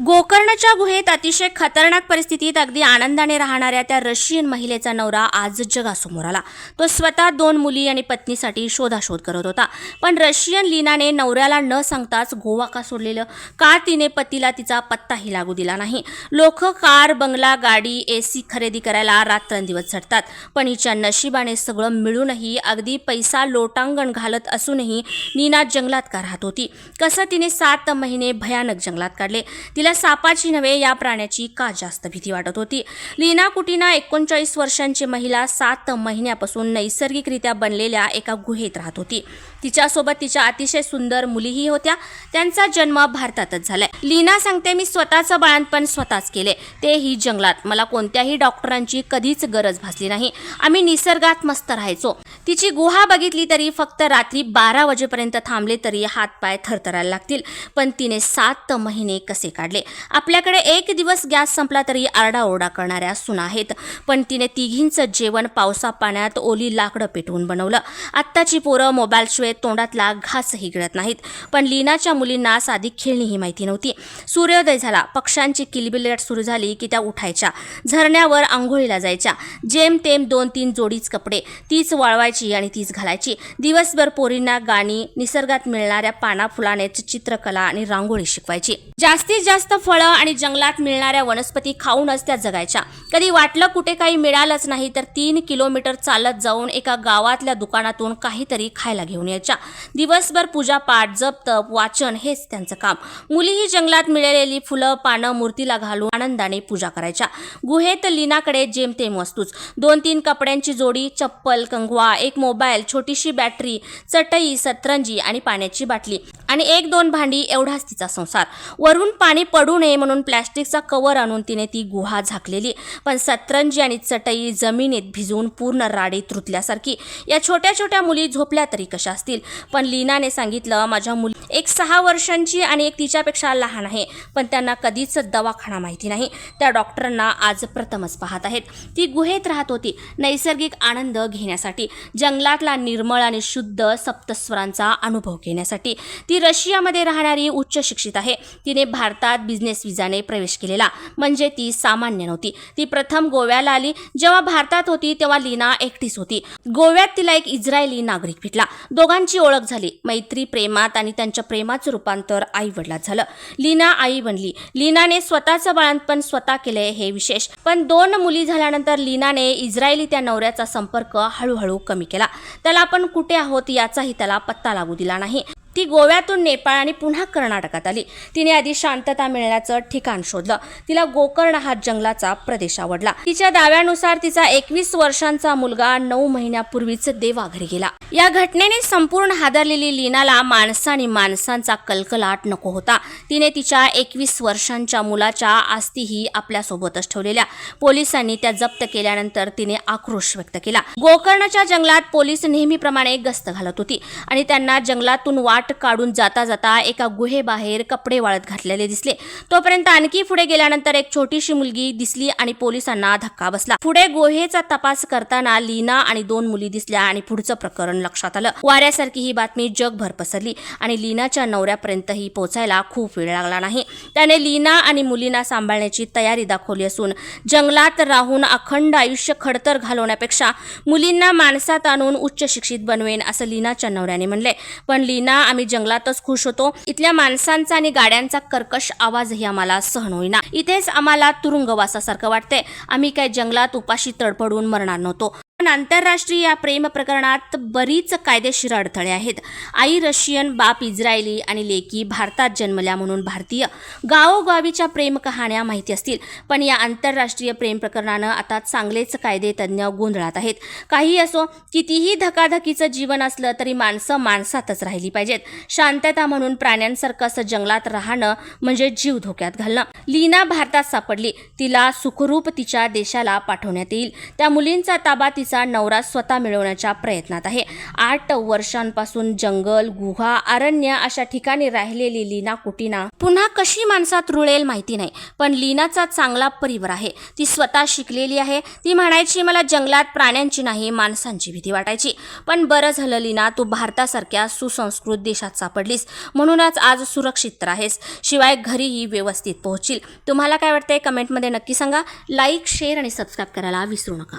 गोकर्णच्या गुहेत अतिशय खतरनाक परिस्थितीत अगदी आनंदाने राहणाऱ्या त्या रशियन महिलेचा नवरा आज जगासमोर आला. तो स्वतः दोन मुली आणि पत्नीसाठी शोधाशोध करत होता. पण रशियन लीनाने नवऱ्याला न सांगताच गोवा का सोडलेलं? का तिने पतीला तिचा पत्ताही लागू दिला नाही? लोक कार बंगला गाडी ए सी खरेदी करायला रात्रंदिवस झटतात. पण हिच्या नशिबाने सगळं मिळूनही अगदी पैसा लोटांगण घालत असूनही नीना जंगलात का राहत होती? कसं तिने सात महिने भयानक जंगलात काढले? तिला सापाची नव्हे या प्राण्याची का जास्त भीती वाटत होती? लीना कुटीना एकोणचाळीस वर्षांची महिला सात महिन्यापासून नैसर्गिकरित्या बनलेल्या एका गुहेत राहत होती. तिच्यासोबत तिच्या अतिशय सुंदर मुलीही होत्या. त्यांचा जन्म भारतातच झालाय. लीना सांगते मी स्वतःचं बाळणपण स्वतःच केले. तेही जंगलात. मला कोणत्याही डॉक्टरांची कधीच गरज भासली नाही. आम्ही निसर्गात मस्त राहायचो. तिची गुहा बघितली तरी फक्त रात्री बारा वाजेपर्यंत थांबले तरी हातपाय थरथरायला लागतील. पण तिने सात महिने कसे काढले? आपल्याकडे एक दिवस गॅस संपला तरी आरडाओरडा करणाऱ्या सुना आहेत. पण तिने तिघींचं जेवण पावसा पाण्यात ओली लाकडं पेटवून बनवलं. आत्ताची पोरं मोबाईलशिवाय तोंडातला घासही गिळत नाहीत. पण लीनाच्या मुलींना साधी खेळणीही माहिती नव्हती. सूर्योदय झाला. पक्ष्यांची किलबिलट सुरू झाली की त्या उठायच्या. झरण्यावर आंघोळीला जायच्या. जेम तेम दोन तीन जोडीच कपडे. तीच वाळवायची आणि तीच घालायची. दिवसभर पोरींना गाणी निसर्गात मिळणाऱ्या पाना फुलानेच चित्रकला आणि रांगोळी शिकवायची. जास्तीत जास्त फळं आणि जंगलात मिळणाऱ्या वनस्पती खाऊनच त्या जगायच्या. कधी वाटलं कुठे काही मिळालंच नाही तर तीन किलोमीटर चालत जाऊन एका गावातल्या दुकानातून काहीतरी खायला घेऊन यायच्या. दिवसभर पूजापाठ जप तप वाचन हेच त्यांचं काम. मुलीही जंगलात मिळालेली फुलं पानं मूर्तीला घालून आनंदाने पूजा करायच्या. गुहेत लीनाकडे जेमतेम वस्तूच. दोन तीन कपड्यांची जोडी चप्पल कंगवा एक मोबाईल छोटीशी बॅटरी चटई सतरंजी आणि पाण्याची बाटली. आणि एक दोन भांडी एवढाच तिचा संसार. वरून पाणी पडू नये म्हणून प्लॅस्टिकचा कवर आणून तिने ती गुहा झाकलेली. पण सतरंजी आणि चटई जमिनीत भिजवून पूर्ण राडीत रुतल्यासारखी या छोट्या छोट्या मुली झोपल्या तरी कशा असतील? पण लीनाने सांगितलं माझ्या मुली एक सहा वर्षांची आणि एक तिच्यापेक्षा लहान आहे. पण त्यांना कधीच दवाखाना माहिती नाही. त्या डॉक्टरांना आज प्रथमच पाहत आहेत. ती गुहेत राहत होती नैसर्गिक आनंद घेण्यासाठी जंगलातला निर्मळ आणि शुद्ध सप्तस्वरांचा अनुभव घेण्यासाठी. ती रशियामध्ये राहणारी उच्च शिक्षित आहे. तिने भारतात बिझनेस विजाने प्रवेश केलेला. म्हणजे ती सामान्य नव्हती. ती प्रथम गोव्याला आली. जेव्हा भारतात होती तेव्हा लीना एकटीच होती. गोव्यात तिला एक इस्रायली नागरिक भेटला. दोघांची ओळख झाली. मैत्री प्रेमात आणि त्यांच्या प्रेमाचं रूपांतर आई वडिलात झालं. लीना आई बनली. लीनाने स्वतःचं बाळंतपण स्वतः केले हे विशेष. पण दोन मुली झाल्यानंतर लीनाने इस्रायली त्या नवऱ्याचा संपर्क हळूहळू कमी केला. त्याला आपण कुठे आहोत याचाही त्याला पत्ता लागू दिला नाही. ती गोव्यातून नेपाळ आणि पुन्हा कर्नाटकात आली. तिने आधी शांतता मिळण्याचं ठिकाण शोधलं. तिला गोकर्ण हा जंगलाचा प्रदेश आवडला. तिच्या दाव्यानुसार तिचा एकवीस वर्षांचा मुलगा नऊ महिन्यापूर्वीच देवाघरी गेला. या घटनेने संपूर्ण हादरलेली लीनाला माणसं आणि माणसांचा कलकलाट नको होता. तिने तिच्या एकवीस वर्षांच्या मुलाच्या आस्तीही आपल्यासोबतच ठेवलेल्या. पोलिसांनी त्या जप्त केल्यानंतर तिने आक्रोश व्यक्त केला. गोकर्णच्या जंगलात पोलीस नेहमीप्रमाणे गस्त घालत होती आणि त्यांना जंगलातून वाट काढून जाता जाता एका गुहेबाहेर कपडे वाळत घातलेले दिसले. तोपर्यंत आणखी पुढे गेल्यानंतर एक छोटीशी मुलगी दिसली आणि पोलिसांना धक्का बसला. पुढे गुहेचा तपास करताना लीना आणि दोन मुली दिसल्या आणि पुढचं प्रकरण लक्षात आलं. वाऱ्यासारखी ही बातमी जगभर पसरली आणि लीनाच्या नवऱ्यापर्यंतही पोहोचायला खूप वेळ लागला नाही. त्याने लीना आणि मुलींना सांभाळण्याची तयारी दाखवली असून जंगलात राहून अखंड आयुष्य खडतर घालवण्यापेक्षा मुलींना माणसात आणून उच्च शिक्षित बनवेन असं लीनाच्या नवऱ्याने म्हणले. पण लीना आम्ही जंगलातच खुश होतो. इथल्या माणसांचा आणि गाड्यांचा कर्कश आवाजही आम्हाला सहन होईना. इथेच आम्हाला तुरुंगवासासारखं वाटतंय. आम्ही काय जंगलात उपाशी तडफडून मरणार नव्हतो. पण आंतरराष्ट्रीय या प्रेम प्रकरणात बरीच कायदेशीर अडथळे आहेत. आई रशियन बाप इस्रायली आणि लेकी भारतात जन्मल्या म्हणून भारतीय गावोगावीच्या प्रेम कहाण्या माहिती असतील. पण या आंतरराष्ट्रीय प्रेम प्रकरणानं आता चांगलेच कायदे तज्ज्ञ गोंधळात आहेत. काही असो कितीही धकाधकीचं जीवन असलं तरी माणसं माणसातच राहिली पाहिजेत. शांतता म्हणून प्राण्यांसारखं असं जंगलात राहणं म्हणजे जीव धोक्यात घालणं. लीना भारतात सापडली. तिला सुखरूप तिच्या देशाला पाठवण्यात येईल. त्या मुलींचा ताबा तिचा तिचा नवरा स्वतः मिळवण्याच्या प्रयत्नात आहे. आठ वर्षांपासून जंगल गुहा अरण्य अशा ठिकाणी राहिलेली लीना कुटीना पुन्हा कशी माणसात रुळेल माहिती नाही पण लीनाचा चांगला परिवार आहे. ती स्वतः शिकलेली आहे. ती म्हणायची मला जंगलात प्राण्यांची नाही माणसांची भीती वाटायची. पण बरं झालं लीना तू भारतासारख्या सुसंस्कृत देशात सापडलीस. म्हणूनच आज सुरक्षित तर आहेस. शिवाय घरीही व्यवस्थित पोहोचील तुम्हाला काय वाटतंय? कमेंटमध्ये नक्की सांगा. लाईक शेअर आणि सबस्क्राईब करायला विसरू नका.